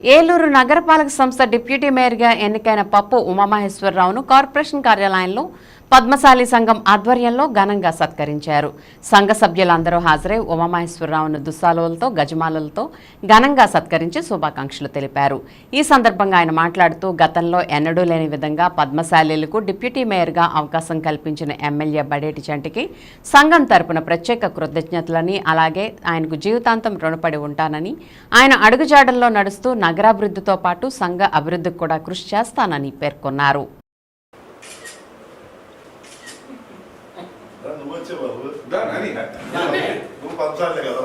ఏలూరు నగరపాలక సంస్థ డిప్యూటీ మేయర్గా ఎన్నికైన పప్పు ఉమామహేశ్వరరావును కార్పొరేషన్ కార్యాలయంలో పద్మశాలి సంఘం ఆధ్వర్యంలో ఘనంగా సత్కరించారు. సంఘ సభ్యులందరూ హాజరై ఉమామహేశ్వరరావును దుస్సాలులతో గజమాలలతో ఘనంగా సత్కరించి శుభాకాంక్షలు తెలిపారు. ఈ సందర్భంగా ఆయన మాట్లాడుతూ గతంలో ఎన్నడూ లేని విధంగా పద్మశాలీలకు డిప్యూటీ మేయర్గా అవకాశం కల్పించిన ఎమ్మెల్యే బడేటి చంటికి సంఘం తరపున ప్రత్యేక కృతజ్ఞతలని అలాగే ఆయనకు జీవితాంతం రుణపడి ఉంటానని ఆయన అడుగుజాడల్లో నడుస్తూ నగరాభివృద్ధితో పాటు సంఘ అభివృద్ధికి కూడా కృషి చేస్తానని పేర్కొన్నారు రా, నువ్వు వచ్చే బాబు దా, నాని. నువ్వు పంచాలే కదా.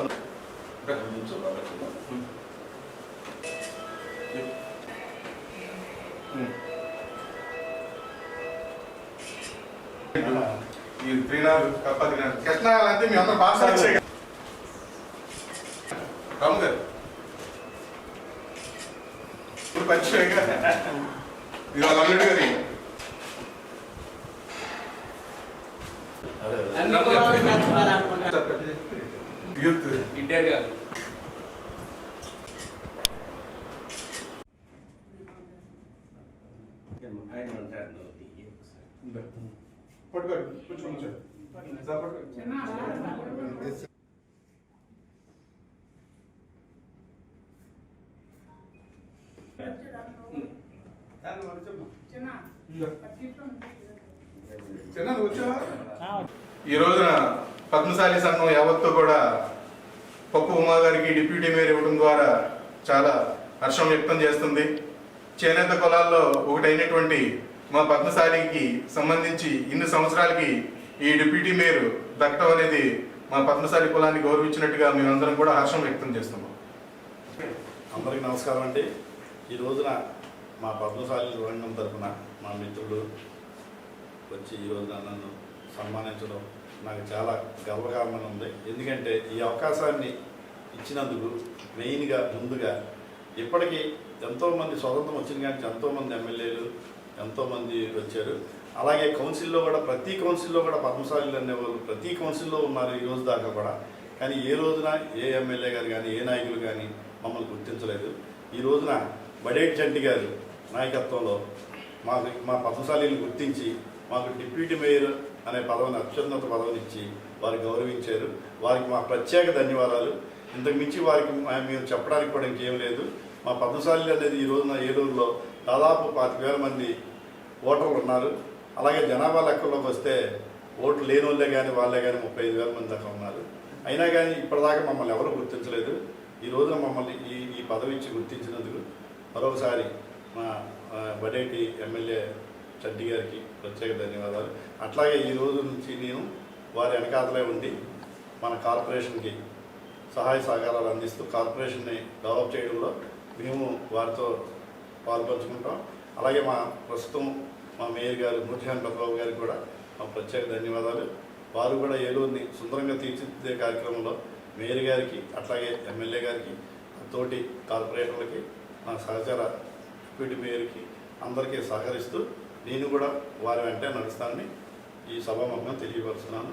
ఈ కృష్ణాలు అంటే మీ అందరూ భాష వచ్చాయి రాము గారు ఇప్పుడు పరిచయం ఇది వాళ్ళ అల్లుడు గారి అదే, యూత్ ఇంటర్ పట్టుకోండి కొంచెం పట్టుకోండి ఈ రోజున పద్మశాలి సంఘం యావత్తు కూడా పప్పు ఉమా గారికి డిప్యూటీ మేయర్ ఇవ్వడం ద్వారా చాలా హర్షం వ్యక్తం చేస్తుంది. చేనేత కులాల్లో ఒకటైనటువంటి మా పద్మశాలికి సంబంధించి ఇన్ని సంవత్సరాలకి ఈ డిప్యూటీ మేయర్ దక్కడం అనేది మా పద్మశాలి కులాన్ని గౌరవించినట్టుగా మేమందరం కూడా హర్షం వ్యక్తం చేస్తున్నాం. అందరికీ నమస్కారం అండి. ఈ రోజున మా పద్మశాలి రంగం తరఫున మా మిత్రుడు వచ్చి ఈ రోజున నన్ను సన్మానించడం నాకు చాలా గర్వకారణంగా ఉంది. ఎందుకంటే ఈ అవకాశాన్ని ఇచ్చినందుకు మెయిన్గా ముందుగా ఇప్పటికీ ఎంతోమంది స్వతంత్రం వచ్చిన కానీ ఎంతోమంది ఎమ్మెల్యేలు ఎంతోమంది వచ్చారు. అలాగే కౌన్సిల్లో కూడా ప్రతి కౌన్సిల్లో కూడా పద్మశాలీలు అనేవాళ్ళు ప్రతి కౌన్సిల్లో ఉన్నారు ఈ రోజు దాకా కూడా. కానీ ఏ రోజున ఏ ఎమ్మెల్యే గారు కానీ ఏ నాయకులు కానీ మమ్మల్ని గుర్తించలేదు. ఈ రోజున బడేట్ చంటి గారు నాయకత్వంలో మా మా పద్మశాలీని గుర్తించి మాకు డిప్యూటీ మేయర్ అనే పదవిని అత్యున్నత పదవిని ఇచ్చి వారు గౌరవించారు. వారికి మా ప్రత్యేక ధన్యవాదాలు. ఇంతకు మించి వారికి మేము చెప్పడానికి కూడా ఇంకేం లేదు. మా పద్మశాలి అనేది ఈ రోజున ఏలూరులో దాదాపు పాతిక వేల మంది ఓటర్లు ఉన్నారు. అలాగే జనాభా లెక్కల్లోకి వస్తే ఓట్లు లేని వాళ్ళే కానీ వాళ్ళే కానీ ముప్పై ఐదు వేల మంది దాకా ఉన్నారు. అయినా కానీ ఇప్పటిదాకా మమ్మల్ని ఎవరు గుర్తించలేదు. ఈ రోజున మమ్మల్ని ఈ ఈ పదవి ఇచ్చి గుర్తించినందుకు మరొకసారి మా బడేటి ఎమ్మెల్యే చడ్డి గారికి ప్రత్యేక ధన్యవాదాలు. అట్లాగే ఈ రోజు నుంచి నేను వారి వెనకాతలే ఉండి మన కార్పొరేషన్కి సహాయ సహకారాలు అందిస్తూ కార్పొరేషన్ని డెవలప్ చేయడంలో మేము వారితో పాల్పంచుకుంటాం. అలాగే మా ప్రస్తుతం మా మేయర్ గారు ముఖ్యాన్ ప్రతాప్ గారికి కూడా మా ప్రత్యేక ధన్యవాదాలు. వారు కూడా ఏలూరుని సుందరంగా తీర్చిదిద్దే కార్యక్రమంలో మేయర్ గారికి అట్లాగే ఎమ్మెల్యే గారికి తోటి కార్పొరేటర్లకి మా సహచర డిప్యూటీ మేయర్కి అందరికీ సహకరిస్తూ నేను కూడా వారి వెంటే నడుస్తానని ఈ సభాముఖంగా తెలియపరుస్తున్నాను.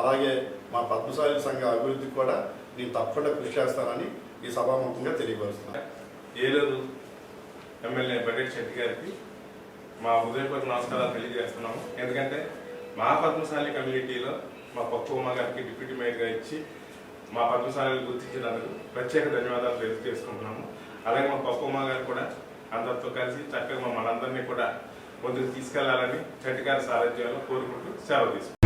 అలాగే మా పద్మశాలి సంఘ అభివృద్ధికి కూడా నేను తప్పకుండా కృషి చేస్తానని ఈ సభాముఖంగా తెలియపరుస్తున్నాను. ఏలూరు ఎమ్మెల్యే బడ్జెట్ శెట్టి గారికి మా హృదయపూర్వక నమస్కారాలు తెలియజేస్తున్నాము. ఎందుకంటే మా పద్మశాలి కమ్యూనిటీలో మా పప్పు ఉమ్మ గారికి డిప్యూటీ మేయర్గా ఇచ్చి మా పద్మశాలిని గుర్తించినందుకు ప్రత్యేక ధన్యవాదాలు తెలియజేసుకుంటున్నాము. అలాగే మా పప్పు ఉమ్మ గారు కూడా అందరితో కలిసి చక్కగా మమ్మల్ని కూడా ముందుకు తీసుకెళ్ళాలని చట్టిగారి సారథ్యంలో కోరుకుంటూ సెలవు తీసుకుంటాం